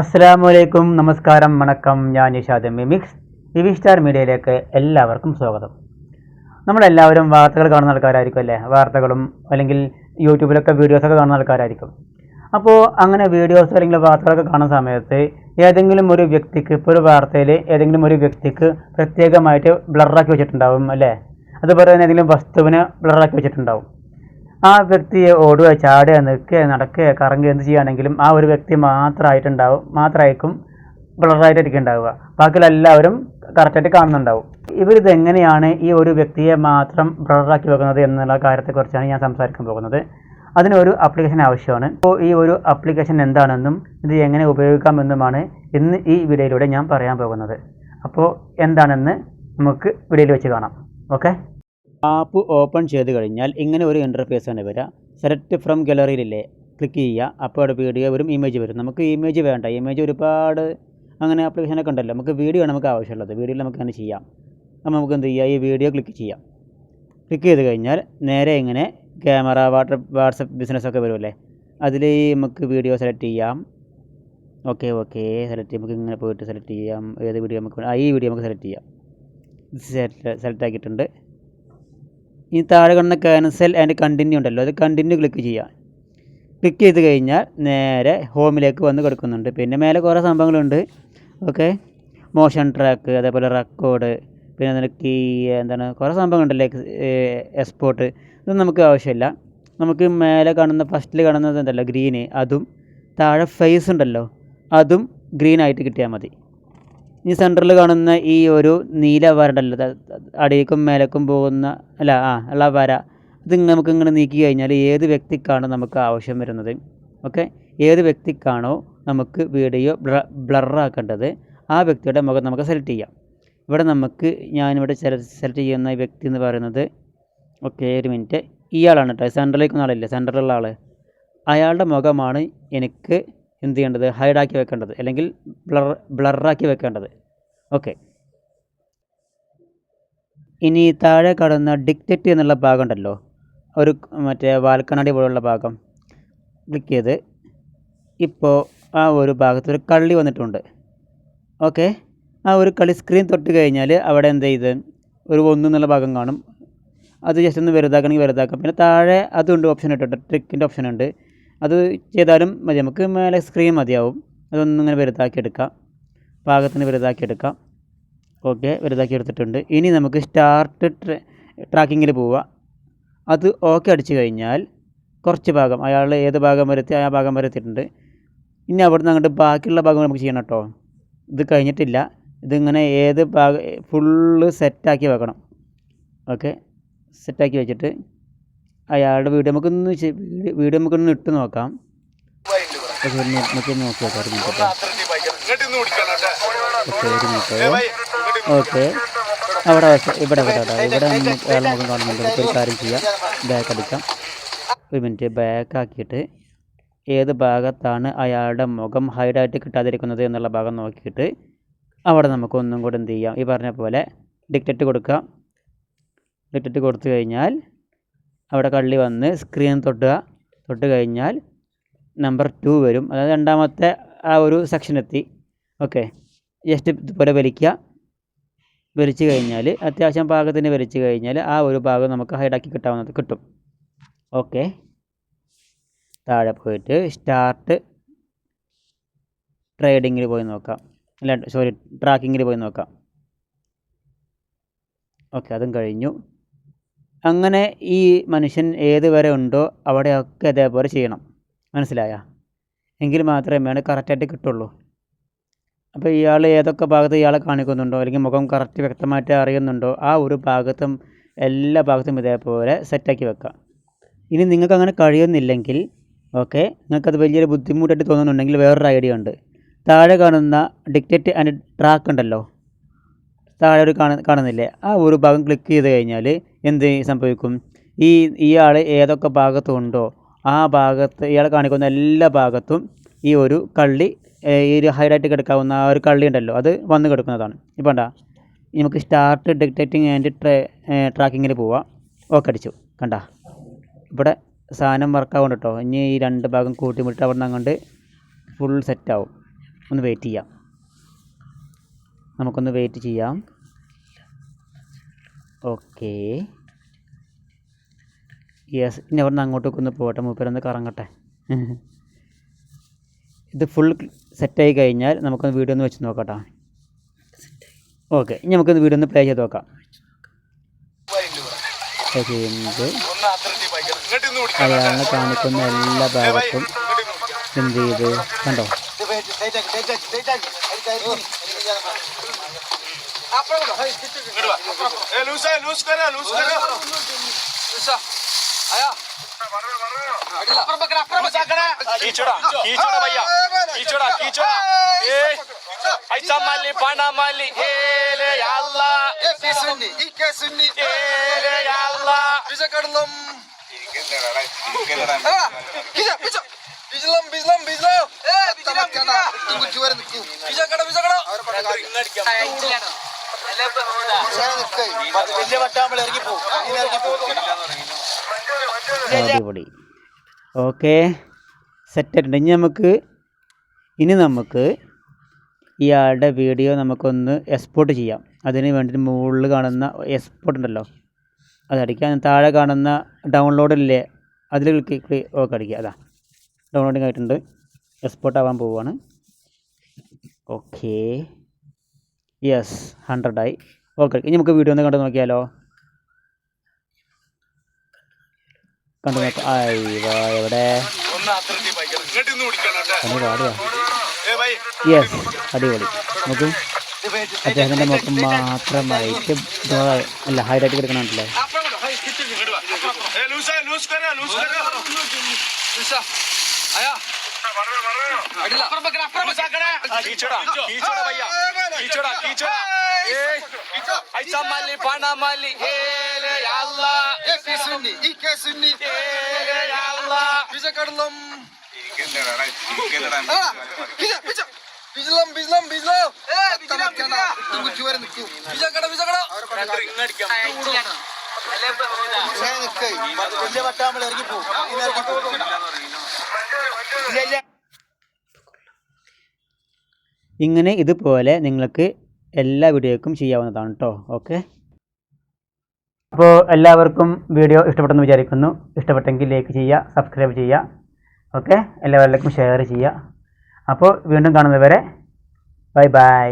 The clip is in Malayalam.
അസ്സലാമു വലൈക്കും നമസ്കാരം വണക്കം. ഞാൻ നിഷാദ് മിമിക്സ് വിവി സ്റ്റാർ മീഡിയയിലേക്ക് എല്ലാവർക്കും സ്വാഗതം. നമ്മളെല്ലാവരും വാർത്തകൾ കാണുന്ന ആൾക്കാരായിരിക്കും അല്ലേ? വാർത്തകളും അല്ലെങ്കിൽ യൂട്യൂബിലൊക്കെ വീഡിയോസൊക്കെ കാണുന്ന ആൾക്കാരായിരിക്കും. അപ്പോൾ അങ്ങനെ വീഡിയോസ് അല്ലെങ്കിൽ വാർത്തകളൊക്കെ കാണുന്ന സമയത്ത് ഏതെങ്കിലും ഒരു വ്യക്തിക്ക് ഇപ്പോൾ ഒരു വാർത്തയിൽ ഏതെങ്കിലും ഒരു വ്യക്തിക്ക് പ്രത്യേകമായിട്ട് ബ്ലറാക്കി വെച്ചിട്ടുണ്ടാവും അല്ലേ? അതുപോലെ തന്നെ ഏതെങ്കിലും വസ്തുവിനെ ബ്ലറാക്കി വെച്ചിട്ടുണ്ടാവും. ആ വ്യക്തിയെ ഓടുക ചാടുക നിൽക്കുക നടക്കുക കറങ്ങുക എന്ത് ചെയ്യുകയാണെങ്കിലും ആ ഒരു വ്യക്തി മാത്രമായിട്ടുണ്ടാവും മാത്രമായിരിക്കും ബ്ലറായിട്ടായിരിക്കും ഉണ്ടാവുക ബാക്കിയുള്ള എല്ലാവരും കറക്റ്റായിട്ട് കാണുന്നുണ്ടാവും. ഇവരിത് എങ്ങനെയാണ് ഈ ഒരു വ്യക്തിയെ മാത്രം ബ്ലറാക്കി വെക്കുന്നത് എന്നുള്ള കാര്യത്തെക്കുറിച്ചാണ് ഞാൻ സംസാരിക്കാൻ പോകുന്നത്. അതിനൊരു ആപ്ലിക്കേഷൻ ആവശ്യമാണ്. അപ്പോൾ ഈ ഒരു ആപ്ലിക്കേഷൻ എന്താണെന്നും ഇത് എങ്ങനെ ഉപയോഗിക്കാമെന്നുമാണ് ഇന്ന് ഈ വീഡിയോയിലൂടെ ഞാൻ പറയാൻ പോകുന്നത്. അപ്പോൾ എന്താണെന്ന് നമുക്ക് വീഡിയോയിൽ വെച്ച് കാണാം. ഓക്കെ? ആപ്പ് ഓപ്പൺ ചെയ്ത് കഴിഞ്ഞാൽ ഇങ്ങനെ ഒരു ഇന്റർഫേസ് ആണ് വരിക. സെലക്ട് ഫ്രം ഗാലറിയിലില്ലേ ക്ലിക്ക് ചെയ്യുക. അപ്പോൾ അവിടെ വീഡിയോ വരും ഇമേജ് വരും. നമുക്ക് ഇമേജ് വേണ്ട. ഇമേജ് ഒരുപാട് അങ്ങനെ ആപ്ലിക്കേഷനൊക്കെ ഉണ്ടല്ലോ. നമുക്ക് വീഡിയോ ആണ് നമുക്ക് ആവശ്യമുള്ളത്. വീഡിയോയിൽ നമുക്ക് അങ്ങനെ ചെയ്യാം. അപ്പോൾ നമുക്ക് എന്ത് ചെയ്യാം? ഈ വീഡിയോ ക്ലിക്ക് ചെയ്യാം. ക്ലിക്ക് ചെയ്ത് കഴിഞ്ഞാൽ നേരെ ഇങ്ങനെ ക്യാമറ വാട്ടർ വാട്സപ്പ് ബിസിനസ്സൊക്കെ വരുമല്ലേ? അതിൽ നമുക്ക് വീഡിയോ സെലക്ട് ചെയ്യാം. ഓക്കെ ഓക്കെ സെലക്ട് നമുക്ക് ഇങ്ങനെ പോയിട്ട് സെലക്ട് ചെയ്യാം. ഏത് വീഡിയോ നമുക്ക് ആ ഈ വീഡിയോ നമുക്ക് സെലക്ട് ചെയ്യാം. സെലക്ട് സെലക്ട് ആക്കിയിട്ടുണ്ട്. ഈ താഴെ കാണുന്ന ക്യാൻസൽ ആൻഡ് കണ്ടിന്യൂ ഉണ്ടല്ലോ അത് കണ്ടിന്യൂ ക്ലിക്ക് ചെയ്യുക ക്ലിക്ക് ചെയ്ത് കഴിഞ്ഞാൽ നേരെ ഹോമിലേക്ക് വന്ന് കിടക്കുന്നുണ്ട്. പിന്നെ മേലെ കുറേ സംഭവങ്ങളുണ്ട്. ഓക്കെ മോഷൻ ട്രാക്ക് അതേപോലെ റെക്കോർഡ് പിന്നെ നിനക്ക് ഈ എന്താണ് കുറേ സംഭവങ്ങളുണ്ടല്ലേ എക്സ്പോർട്ട് ഇതൊന്നും നമുക്ക് ആവശ്യമില്ല. നമുക്ക് മേലെ കാണുന്ന ഫസ്റ്റിൽ കാണുന്നത് എന്തല്ലോ ഗ്രീന് അതും താഴെ ഫേസ് ഉണ്ടല്ലോ അതും ഗ്രീൻ ആയിട്ട് കിട്ടിയാൽ മതി. ഈ സെന്ററിൽ കാണുന്ന ഈ ഒരു നീല വര ഉണ്ടല്ലോ ത- ത- അടിയിലേക്കും മേലേക്കും പോകുന്ന അല്ല ആ ഉള്ള വര. ഇത് നമുക്ക് ഇങ്ങനെ നീക്കി കഴിഞ്ഞാൽ ഏത് വ്യക്തിക്കാണ് നമുക്ക് ആവശ്യം വരുന്നത്. ഓക്കെ? ഏത് വ്യക്തിക്കാണോ നമുക്ക് വീഡിയോ ബ്ല ബ്ലറാക്കേണ്ടത് ആ വ്യക്തിയുടെ മുഖം നമുക്ക് സെലക്ട് ചെയ്യാം. ഇവിടെ നമുക്ക് ഞാനിവിടെ സെലക്ട് ചെയ്യുന്ന വ്യക്തി എന്ന് പറയുന്നത് ഓക്കെ ഒരു മിനിറ്റ് ഇയാളാണ് കേട്ടോ സെന്ററിലേക്ക് ആളില്ലേ സെന്ററിലുള്ള ആൾ അയാളുടെ മുഖമാണ് എനിക്ക് എന്ത് ചെയ്യേണ്ടത്? ഹൈഡാക്കി വെക്കേണ്ടത് അല്ലെങ്കിൽ ബ്ലർ ബ്ലറാക്കി വെക്കേണ്ടത്. ഓക്കെ ഇനി താഴെ കാണുന്ന ഡിക്റ്ററ്റ് എന്നുള്ള ഭാഗം ഉണ്ടല്ലോ. ഒരു മറ്റേ വാൽക്കണ്ണാടി പോലുള്ള ഭാഗം. ക്ലിക്ക് ചെയ്ത് ഇപ്പോൾ ആ ഒരു ഭാഗത്ത് ഒരു കള്ളി വന്നിട്ടുണ്ട്. ഓക്കെ ആ ഒരു കളി സ്ക്രീൻ തൊട്ട് കഴിഞ്ഞാൽ അവിടെ എന്ത് ചെയ്ത്? ഒരു ഒന്ന് എന്നുള്ള ഭാഗം കാണും. അത് ജസ്റ്റ് ഒന്ന് വലുതാക്കണമെങ്കിൽ വലുതാക്കാം. പിന്നെ താഴെ അതുണ്ട് ഓപ്ഷൻ ഇട്ടിട്ട് ട്രിക്കിന്റെ ഓപ്ഷൻ ഉണ്ട്. അത് ചെയ്താലും മതി. നമുക്ക് മേലെ സ്ക്രീൻ മതിയാവും. അതൊന്നും ഇങ്ങനെ വലുതാക്കി എടുക്കാം പാകത്തിന് വലുതാക്കി എടുക്കാം ഓക്കെ വലുതാക്കി എടുത്തിട്ടുണ്ട് ഇനി നമുക്ക് സ്റ്റാർട്ട് ട്രാക്കിങ്ങിൽ പോവുക. അത് ഓക്കെ അടിച്ചു കഴിഞ്ഞാൽ കുറച്ച് ഭാഗം അയാൾ ഏത് ഭാഗം വരെത്തി ആ ഭാഗം വരെ എത്തിയിട്ടുണ്ട്. ഇനി അവിടെ നിന്ന് അങ്ങോട്ട് ബാക്കിയുള്ള ഭാഗം നമുക്ക് ചെയ്യണം കേട്ടോ ഇത് കഴിഞ്ഞിട്ടില്ല. ഇതിങ്ങനെ ഏത് ഭാഗം ഫുള്ള് സെറ്റാക്കി വെക്കണം. ഓക്കെ സെറ്റാക്കി വെച്ചിട്ട് അയാളുടെ വീഡിയോ നമുക്കൊന്ന് വീട് വീഡിയോ- നമുക്കൊന്ന് ഇട്ട് നോക്കാം. ഓക്കെ ഒരു നമുക്ക് നോക്കി നോക്കാം ഓക്കെ അവിടെ ഇവിടെ ഇവിടെ ഇവിടെ ഇവിടെ നമുക്ക് അയാൾ മുഖം കാണുന്നുണ്ട് നമുക്ക് ഒരു കാര്യം ചെയ്യാം. ബാക്ക് അടിക്കാം. ഒരു മിനിറ്റ് ബാക്ക് ആക്കിയിട്ട് ഏത് ഭാഗത്താണ് അയാളുടെ മുഖം ഹൈഡായിട്ട് കിട്ടാതിരിക്കുന്നത് എന്നുള്ള ഭാഗം നോക്കിയിട്ട് അവിടെ നമുക്ക് ഒന്നും കൂടെ എന്ത് ചെയ്യാം. ഈ പറഞ്ഞ പോലെ ഡിക്റ്ററ്റ് കൊടുക്കാം ഡിക്റ്ററ്റ് കൊടുത്തു കഴിഞ്ഞാൽ അവിടെ കള്ളി വന്ന് സ്ക്രീൻ തൊട്ടുക തൊട്ട് കഴിഞ്ഞാൽ നമ്പർ ടു വരും. അതായത് രണ്ടാമത്തെ ആ ഒരു സെക്ഷൻ എത്തി. ഓക്കെ ജസ്റ്റ് ഇതുപോലെ വലിക്കുക. വലിച്ചു കഴിഞ്ഞാൽ അത്യാവശ്യം പാകത്തിന് വലിച്ചു കഴിഞ്ഞാൽ ആ ഒരു ഭാഗം നമുക്ക് ഹൈഡാക്കി കിട്ടാവുന്നത് കിട്ടും. ഓക്കെ താഴെ പോയിട്ട് സ്റ്റാർട്ട് ട്രേഡിങ്ങിൽ പോയി നോക്കാം. അല്ല സോറി ട്രാക്കിങ്ങിൽ പോയി നോക്കാം. ഓക്കെ അതും കഴിഞ്ഞു. അങ്ങനെ ഈ മനുഷ്യൻ ഏത് വരെ ഉണ്ടോ അവിടെയൊക്കെ ഇതേപോലെ ചെയ്യണം. മനസ്സിലായ? എങ്കിൽ മാത്രമേ കറക്റ്റായിട്ട് കിട്ടുള്ളൂ. അപ്പോൾ ഇയാൾ ഏതൊക്കെ ഭാഗത്ത് ഇയാളെ കാണിക്കുന്നുണ്ടോ? അല്ലെങ്കിൽ മുഖം കറക്റ്റ് വ്യക്തമായിട്ട് അറിയുന്നുണ്ടോ? ആ ഒരു ഭാഗത്തും എല്ലാ ഭാഗത്തും ഇതേപോലെ സെറ്റാക്കി വെക്കാം. ഇനി നിങ്ങൾക്ക് അങ്ങനെ കഴിയുന്നില്ലെങ്കിൽ ഓക്കെ നിങ്ങൾക്കത് വലിയൊരു ബുദ്ധിമുട്ടായിട്ട് തോന്നുന്നുണ്ടെങ്കിൽ വേറൊരു ഐഡിയ ഉണ്ട്. താഴെ കാണുന്ന ഡിക്റ്റേറ്റ് ആൻഡ് ട്രാക്ക് ഉണ്ടല്ലോ? താഴെ ഒരു കാണ കാണുന്നില്ലേ? ആ ഒരു ഭാഗം ക്ലിക്ക് ചെയ്ത് കഴിഞ്ഞാൽ എന്ത് സംഭവിക്കും? ഈ ഇയാൾ ഏതൊക്കെ ഭാഗത്തുണ്ടോ? ആ ഭാഗത്ത് ഇയാൾ കാണിക്കുന്ന എല്ലാ ഭാഗത്തും ഈ ഒരു കള്ളി ഈ ഒരു ഹൈലൈറ്റ് കിടക്കാവുന്ന ആ ഒരു കള്ളി ഉണ്ടല്ലോ അത് വന്ന് കിടക്കുന്നതാണ്. ഇപ്പോൾ ഉണ്ടാ നമുക്ക് സ്റ്റാർട്ട് ഡിക്റ്റേറ്റിംഗ് ആൻഡ് ട്രേ ട്രാക്കിങ്ങിൽ പോവാം. ഓക്കെ അടിച്ചു കണ്ട. ഇവിടെ സാധനം വർക്കാവുണ്ട് കേട്ടോ ഇനി ഈ രണ്ട് ഭാഗം കൂട്ടിമുട്ടി അവിടെ നിന്ന് അങ്ങോട്ട് ഫുൾ സെറ്റാവും ഒന്ന് വെയിറ്റ് ചെയ്യാം. നമുക്കൊന്ന് വെയിറ്റ് ചെയ്യാം. ഓക്കേ യെസ് ഇനി അവിടെ നിന്ന് അങ്ങോട്ടേക്ക് ഒന്ന് പോകട്ടെ മൂപ്പരൊന്ന് കറങ്ങട്ടെ ഇത് ഫുൾ സെറ്റായി കഴിഞ്ഞാൽ നമുക്കൊന്ന് വീഡിയോ ഒന്ന് വെച്ച് നോക്കട്ടെ ഓക്കെ ഇനി നമുക്കൊന്ന് വീഡിയോ ഒന്ന് പ്ലേ ചെയ്ത് നോക്കാം അയാളെ കാണിക്കുന്ന എല്ലാ ഭാഗത്തും എന്ത് ചെയ്ത് കണ്ടോ ലൂസ് ലൂസ് ലൂസ് കരാ कीचड़ा कीचड़ा भैया कीचड़ा कीचड़ा ए ऐसा माली पाना माली ए ले या अल्लाह ए ले या अल्लाह വലിയ വട്ടാകുമ്പോൾ ഇറങ്ങി പോകും ഇറങ്ങി പോകും അടിപൊളി. ഓക്കെ. സെറ്റായിട്ടുണ്ട്. ഇനി നമുക്ക് ഇനി നമുക്ക് ഇയാളുടെ വീഡിയോ നമുക്കൊന്ന് എക്സ്പോർട്ട് ചെയ്യാം. അതിന് വേണ്ടിയിട്ട് മുകളിൽ കാണുന്ന എക്സ്പോർട്ട് ഉണ്ടല്ലോ. അത് അടിക്കാൻ താഴെ കാണുന്ന ഡൗൺലോഡ് ഇല്ലേ അതിൽ ക്ലിക്ക് ഓക്കെ അടിക്കുക. അതാ. ഡൗൺലോഡിങ് ആയിട്ടുണ്ട്. എക്സ്പോർട്ട് ആവാൻ പോവുകയാണ് ഓക്കെ. യെസ് ഹൺഡ്രഡായി ഓക്കെ ഇനി നമുക്ക് വീഡിയോ ഒന്ന് കണ്ടു നോക്കിയാലോ കണ്ടു നോക്കാം ആയി വാ എവിടെ ഒന്ന് അത്രയ്ക്ക് ഭയങ്കര ഇങ്ങോട്ട് ഇന്ന് കുടിക്കണം കണ്ടു ഏ ഭൈ യെസ് അടിപൊളി. നോക്കും. അദ്ദേഹത്തിന്റെ മുഖം മാത്രമായിട്ട് അല്ല ഹൈലൈറ്റ് കൊടുക്കണമല്ലേ ए ഐസമലി പണമലി ഹേലയല്ലി ഇക്കസുന്നി വിജക്കടലും ബിജലം ബിജലം ബിജലം. ഇങ്ങനെ ഇതുപോലെ നിങ്ങൾക്ക് എല്ലാ വീഡിയോക്കും ചെയ്യാവുന്നതാണ് കേട്ടോ ഓക്കെ? അപ്പോൾ എല്ലാവർക്കും വീഡിയോ ഇഷ്ടപ്പെട്ടെന്ന് വിചാരിക്കുന്നു. ഇഷ്ടപ്പെട്ടെങ്കിൽ ലൈക്ക് ചെയ്യുക സബ്സ്ക്രൈബ് ചെയ്യുക. ഓക്കെ? എല്ലാവരിലേക്കും ഷെയർ ചെയ്യുക. അപ്പോൾ വീണ്ടും കാണുന്നവരെ ബൈ ബൈ.